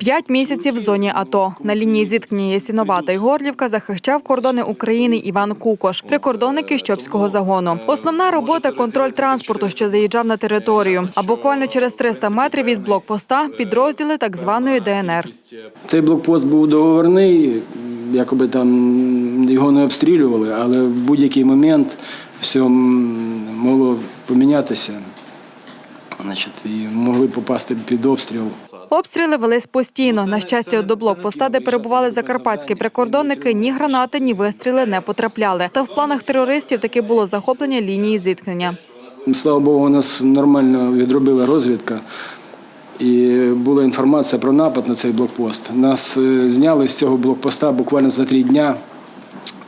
П'ять місяців в зоні АТО. На лінії зіткнення Ясінова і Горлівка захищав кордони України Іван Кукош, прикордонники Щопського загону. Основна робота контроль транспорту, що заїжджав на територію. А буквально через 300 метрів від блокпоста підрозділи так званої ДНР. Цей блокпост був договорний, якоби там його не обстрілювали, але в будь-який момент все могло помінятися. Значить, і могли попасти під обстріл. Обстріли велись постійно. На щастя, до блокпоста, де перебували закарпатські прикордонники, ні гранати, ні вистріли не потрапляли. Та в планах терористів таки було захоплення лінії зіткнення. Слава Богу, у нас нормально відробила розвідка. І була інформація про напад на цей блокпост. Нас е, зняли з цього блокпоста буквально за три дня,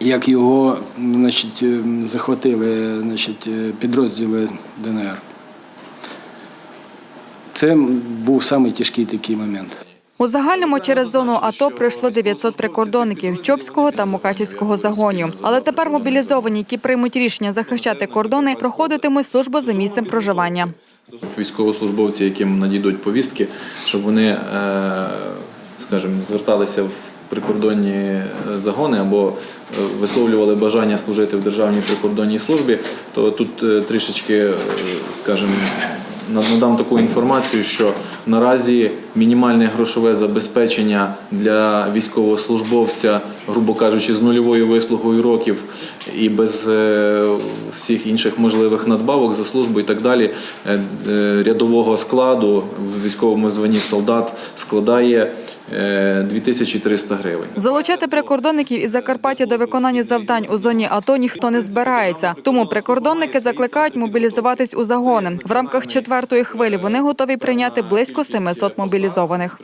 як його значить, е, захватили значить, е, підрозділи ДНР. Це був самий тяжкий такий момент. У загальному через зону АТО пройшло 900 прикордонників з Чопського та Мукачівського загонів. Але тепер мобілізовані, які приймуть рішення захищати кордони, проходитимуть службу за місцем проживання. військовослужбовці, яким надійдуть повістки, щоб вони, е, скажімо, зверталися в прикордонні загони або е, висловлювали бажання служити в державній прикордонній службі, то тут е, трішечки, скажімо, надам таку інформацію, що наразі мінімальне грошове забезпечення для військовослужбовця, грубо кажучи, з нульовою вислугою років і без е, всіх інших можливих надбавок за службу і так далі, е, е, рядового складу в військовому званні солдат складає 2300 гривень. Залучати прикордонників із Закарпаття до виконання завдань у зоні АТО ніхто не збирається. Тому прикордонники закликають мобілізуватись у загони. В рамках четвертої хвилі вони готові прийняти близько 700 мобілізованих.